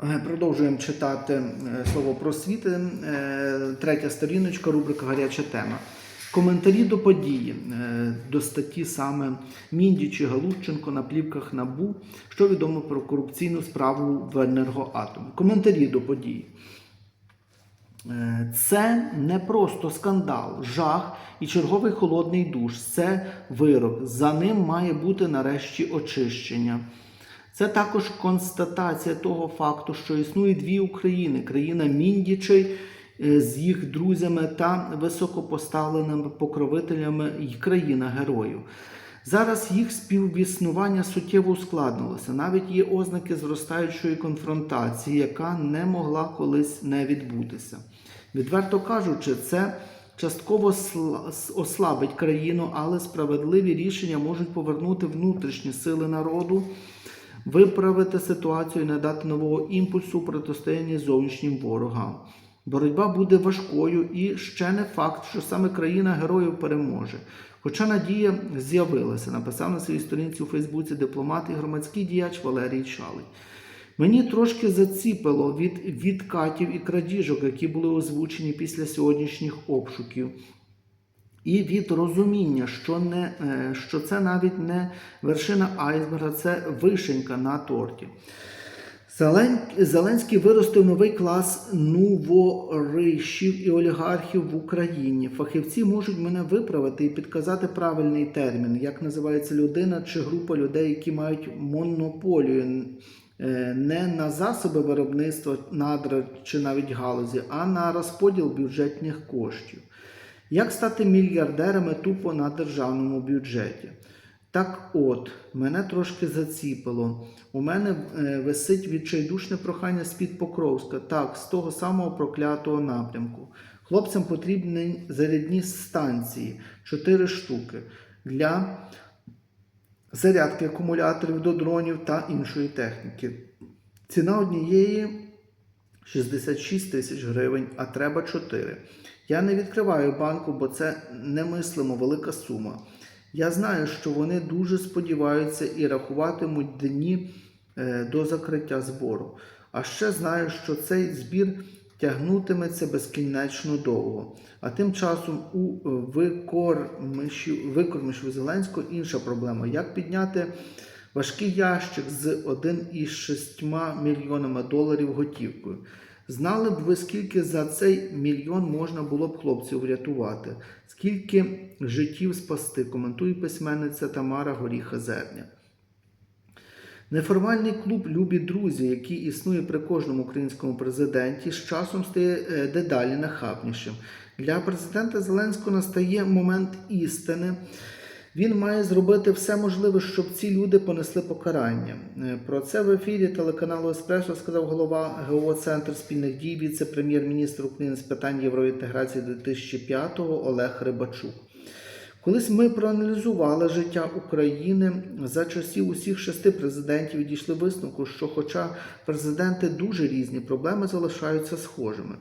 Е, Продовжуємо читати е, слово просвіти. Е, Третя сторіночка, рубрика Гаряча тема. Коментарі до події до статті саме Міндіч і Галущенко на плівках НАБУ, що відомо про корупційну справу в енергоатомі. Коментарі до події. Це не просто скандал, жах і черговий холодний душ. Це вирок. За ним має бути нарешті очищення. Це також констатація того факту, що існує дві України: країна міндічей е, з їх друзями та високопоставленими покровителями і країна героїв. Зараз їх співіснування суттєво ускладнилося. Навіть є ознаки зростаючої конфронтації, яка не могла колись не відбутися. Відверто кажучи, це частково ослабить країну, але справедливі рішення можуть повернути внутрішні сили народу, виправити ситуацію і надати нового імпульсу у протистоянні зовнішнім ворогам. Боротьба буде важкою і ще не факт, що саме країна героїв переможе. Хоча надія з'явилася, написав на своїй сторінці у Фейсбуці дипломат і громадський діяч Валерій Шалий. Мені трошки заціпило від відкатів і крадіжок, які були озвучені після сьогоднішніх обшуків. І від розуміння, що, не, е, що це навіть не вершина айсберга, це вишенька на торті. Зелен- Зеленський виростив новий клас новоришів і олігархів в Україні. Фахівці можуть мене виправити і підказати правильний термін, як називається людина чи група людей, які мають монополію е, не на засоби виробництва надра чи навіть галузі, а на розподіл бюджетних коштів. Як стати мільярдерами тупо на державному бюджеті? Так от, мене трошки заціпило. У мене е, висить відчайдушне прохання з-під Покровська, так, з того самого проклятого напрямку. Хлопцям потрібні зарядні станції, 4 штуки, для зарядки акумуляторів до дронів та іншої техніки. Ціна однієї 66 тисяч гривень, а треба 4. Я не відкриваю банку, бо це немислимо велика сума. Я знаю, що вони дуже сподіваються і рахуватимуть дні е, до закриття збору. А ще знаю, що цей збір тягнутиметься безкінечно довго. А тим часом у е, викормишів Зеленського інша проблема: як підняти важкий ящик з 1,6 мільйонами доларів готівкою. Знали б ви, скільки за цей мільйон можна було б хлопців врятувати, скільки життів спасти, коментує письменниця Тамара Горіха Зерня. Неформальний клуб Любі друзі, який існує при кожному українському президенті, з часом стає е, дедалі нахабнішим. Для президента Зеленського настає момент істини. Він має зробити все можливе, щоб ці люди понесли покарання. Е, Про це в ефірі телеканалу Еспресо сказав голова ГО Центр спільних дій, віце-прем'єр-міністр України з питань євроінтеграції 2005-го Олег Рибачук. Колись ми проаналізували життя України за часів усіх шести президентів і дійшли висновку, що, хоча президенти дуже різні, проблеми залишаються схожими.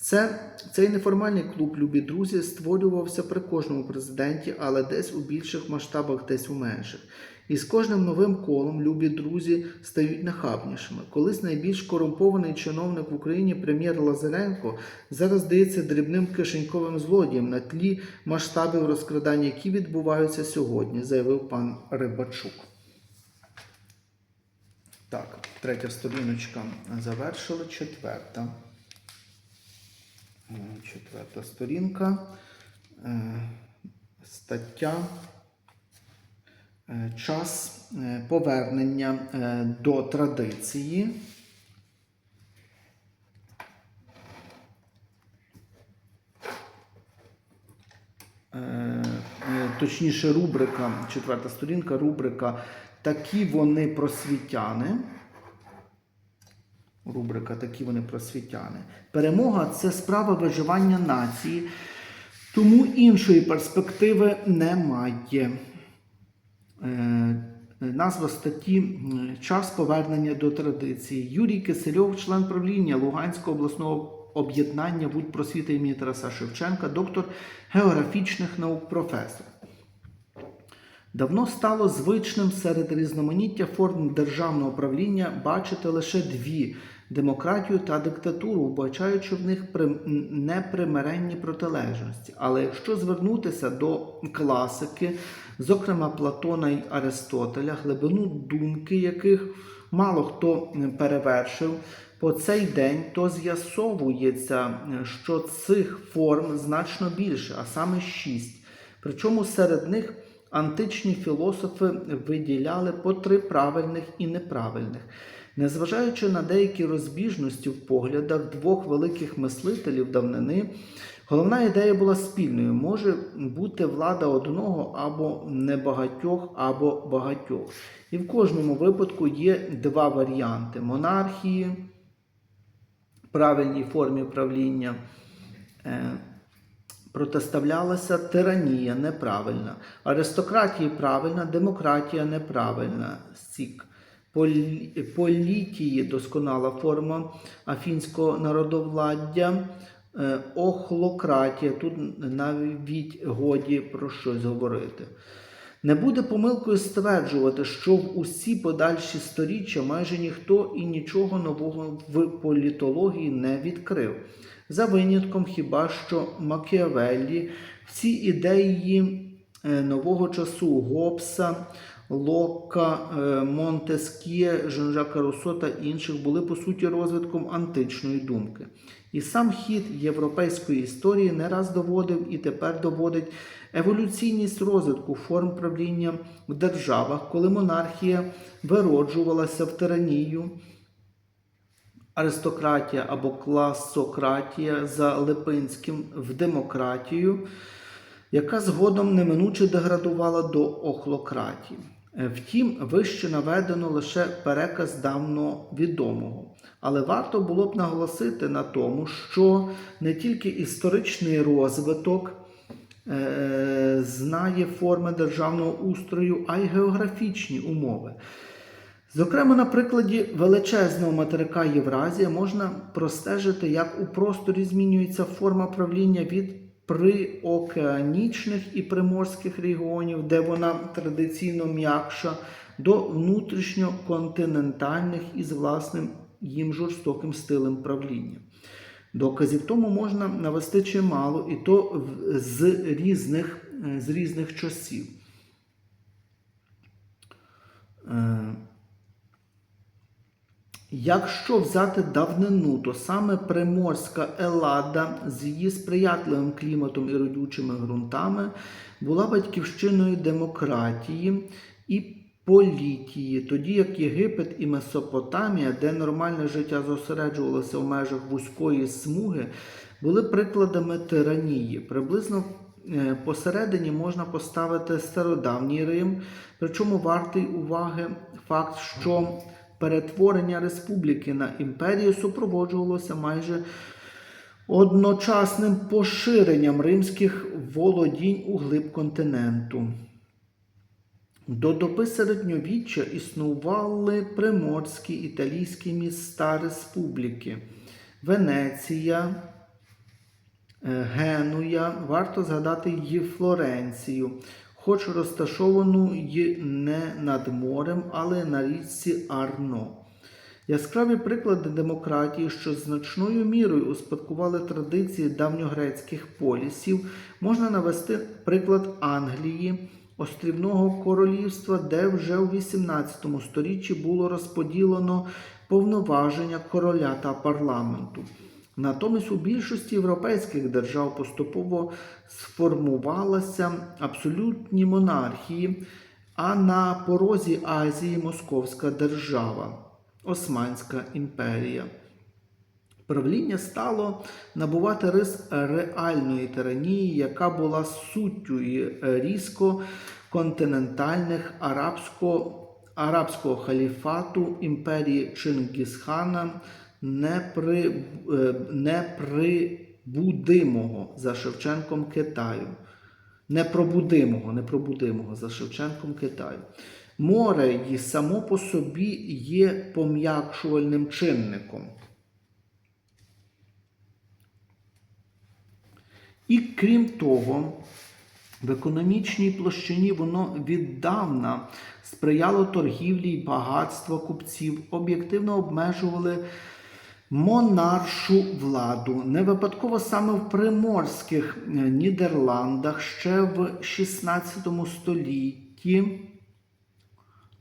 Це цей неформальний клуб Любі друзі створювався при кожному президенті, але десь у більших масштабах, десь у менших. І з кожним новим колом любі друзі стають нахабнішими. Колись найбільш корумпований чиновник в Україні, прем'єр Лазаренко, зараз здається дрібним кишеньковим злодієм на тлі масштабів розкрадань, які відбуваються сьогодні, заявив пан Рибачук. Так, третя сторіночка завершила, четверта. Четверта сторінка. Е, Стаття. Е, Час е, повернення до традиції. Точніше, рубрика, четверта сторінка, рубрика Такі вони просвітяни. Рубрика Такі вони просвітяни. Перемога це справа виживання нації, тому іншої перспективи немає. Е, Назва статті Час повернення до традиції. Юрій Кисельов, член правління Луганського обласного об'єднання Будь просвіти імені Тараса Шевченка, доктор географічних наук, професор. Давно стало звичним серед різноманіття форм державного правління бачити лише дві демократію та диктатуру, вбачаючи в них непримиренні протилежності. Але якщо звернутися до класики, зокрема Платона й Аристотеля, глибину думки яких мало хто перевершив, по цей день то з'ясовується, що цих форм значно більше, а саме шість. Причому серед них античні філософи виділяли по три правильних і неправильних. Незважаючи на деякі розбіжності в поглядах двох великих мислителів давнини, головна ідея була спільною: може бути влада одного або небагатьох, або багатьох. І в кожному випадку є два варіанти: монархії, правильній формі правління. Протиставлялася тиранія неправильна, аристократії правильна, демократія неправильна. Полі... Політії досконала форма афінського народовладдя, е, охлократія. Тут навіть годі про щось говорити. Не буде помилкою стверджувати, що в усі подальші сторіччя майже ніхто і нічого нового в політології не відкрив. За винятком хіба що Макіавеллі, всі ідеї е, нового часу Гоббса, Лока, е, Монтескє, Жан-Жака Руссо та інших були по суті розвитком античної думки. І сам хід європейської історії не раз доводив і тепер доводить еволюційність розвитку форм правління в державах, коли монархія вироджувалася в тиранію, аристократія або класократія за Липинським в демократію, яка згодом неминуче деградувала до охлократії. Втім, вище наведено лише переказ давно відомого. Але варто було б наголосити на тому, що не тільки історичний розвиток е, знає форми державного устрою, а й географічні умови. Зокрема, на прикладі величезного материка Євразія можна простежити, як у просторі змінюється форма правління від приокеанічних і приморських регіонів, де вона традиційно м'якша, до внутрішньоконтинентальних із власним їм жорстоким стилем правління. Доказів тому можна навести чимало, і то з різних, е, з різних часів. Якщо взяти давнину, то саме Приморська Елада з її сприятливим кліматом і родючими ґрунтами була батьківщиною демократії і політії, тоді як Єгипет і Месопотамія, де нормальне життя зосереджувалося в межах вузької смуги, були прикладами тиранії. Приблизно е, посередині можна поставити стародавній Рим, причому вартий уваги факт, що перетворення республіки на імперію супроводжувалося майже одночасним поширенням римських володінь у глиб континенту. До доби середньовіччя існували приморські італійські міста республіки, Венеція, е, Генуя, варто згадати її Флоренцію, хоч розташовану й не над морем, але на річці Арно. Яскраві приклади демократії, що значною мірою успадкували традиції давньогрецьких полісів, можна навести приклад Англії, острівного королівства, де вже у 18 сторіччі було розподілено повноваження короля та парламенту. Натомість у більшості європейських держав поступово сформувалися абсолютні монархії, а на порозі Азії Московська держава, Османська імперія. Правління стало набувати рис реальної тиранії, яка була суттю і різко континентальних арабсько, арабського халіфату імперії Чингісхана непри, е, неприбудимого за Шевченком Китаю. Непробудимого, непробудимого за Шевченком Китаю. Море і само по собі є пом'якшувальним чинником. І крім того, В економічній площині воно віддавна сприяло торгівлі й багатства купців, об'єктивно обмежували монаршу владу. Не випадково саме в приморських е, Нідерландах ще в 16 столітті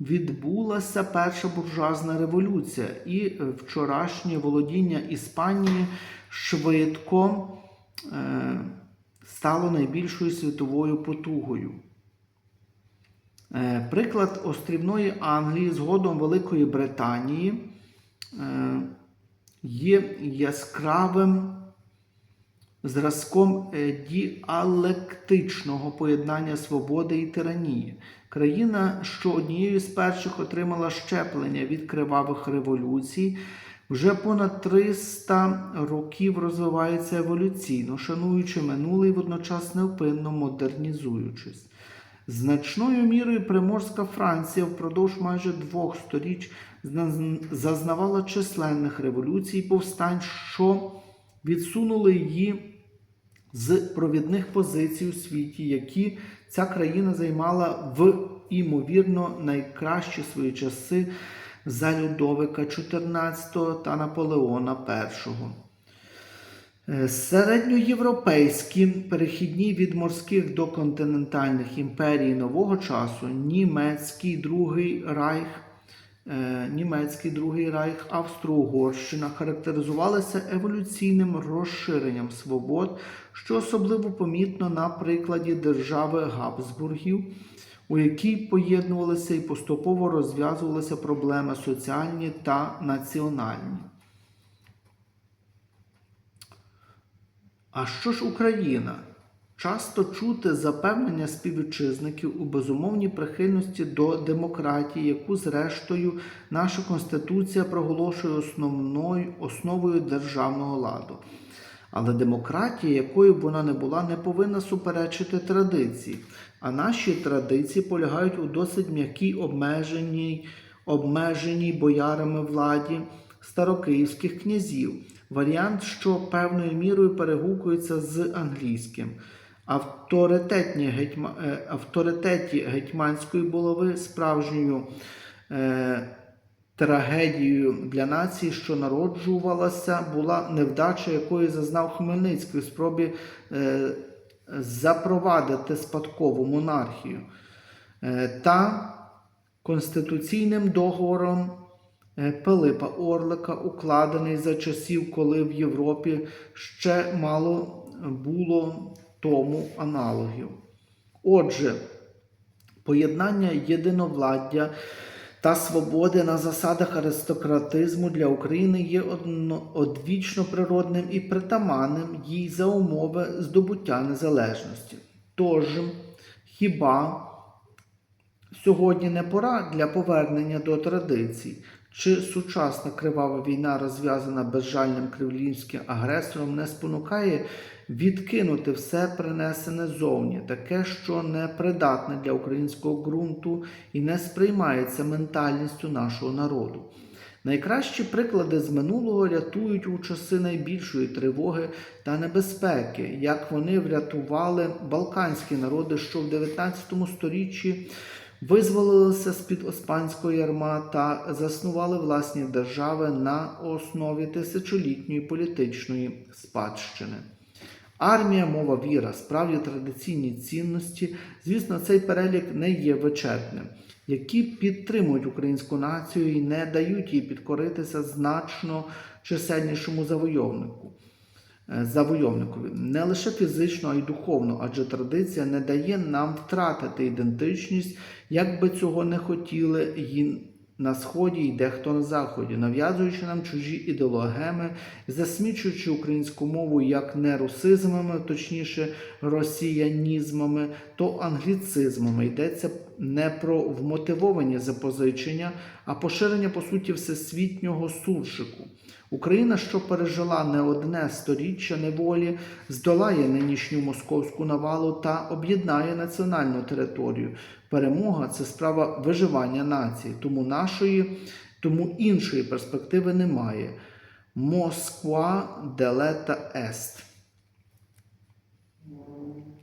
відбулася перша буржуазна революція, і е, вчорашнє володіння Іспанії швидко е, стало найбільшою світовою потугою. Е, приклад острівної Англії згодом Великої Британії є яскравим зразком е, діалектичного поєднання свободи і тиранії. Країна, що однією з перших отримала щеплення від кривавих революцій, вже понад 300 років розвивається еволюційно, шануючи минуле і водночас невпинно модернізуючись. Значною мірою Приморська Франція впродовж майже двох сторіч зазнавала численних революцій і повстань, що відсунули її з провідних позицій у світі, які ця країна займала в імовірно найкращі свої часи за Людовика XIV та Наполеона І. Е, Середньоєвропейські перехідні від морських до континентальних імперій нового часу німецький другий райх, е, німецький другий райх, Австро-Угорщина характеризувалися еволюційним розширенням свобод, що особливо помітно на прикладі держави Габсбургів, у якій поєднувалися і поступово розв'язувалися проблеми соціальні та національні. А що ж Україна? Часто чути запевнення співвітчизників у безумовній прихильності до демократії, яку, зрештою, наша Конституція проголошує основною основою державного ладу. Але демократія, якою б вона не була, не повинна суперечити традиції. А наші традиції полягають у досить м'якій обмеженій, обмеженій боярами владі старокиївських князів. Варіант, що певною мірою перегукується з англійським. Авторитетні гетьма, е, авторитеті гетьманської булави справжньою е, трагедією для нації, що народжувалася, була невдача, якої зазнав Хмельницький в спробі е, запровадити спадкову монархію. Е, та конституційним договором Пилипа Орлика, укладений за часів, коли в Європі ще мало було тому аналогів. Отже, поєднання єдиновладдя та свободи на засадах аристократизму для України є одвічно природним і притаманним їй за умови здобуття незалежності. Тож, хіба сьогодні не пора для повернення до традицій? Чи сучасна кривава війна, розв'язана безжальним кривлінським агресором, не спонукає відкинути все принесене зовні, таке, що не придатне для українського ґрунту і не сприймається ментальністю нашого народу? Найкращі приклади з минулого рятують у часи найбільшої тривоги та небезпеки, як вони врятували балканські народи, що в 19 сторіччі визволилися з-під Оспанського ярма та заснували власні держави на основі тисячолітньої політичної спадщини. Армія, мова, віра, справді традиційні цінності, звісно, цей перелік не є вичерпним, які підтримують українську націю і не дають їй підкоритися значно чисельнішому завойовнику. Е, Завойовникові не лише фізично, а й духовно, адже традиція не дає нам втратити ідентичність, як би цього не хотіли її. на сході, і дехто на заході, нав'язуючи нам чужі ідеологеми, засмічуючи українську мову як не русизмами, точніше росіянізмами, то англіцизмами. Йдеться не про вмотивовані запозичення, а поширення по суті всесвітнього суршику. Україна, що пережила не одне сторіччя неволі, здолає нинішню московську навалу та об'єднає національну територію. Перемога це справа виживання нації, тому нашої, тому іншої перспективи немає. Москва делета ест.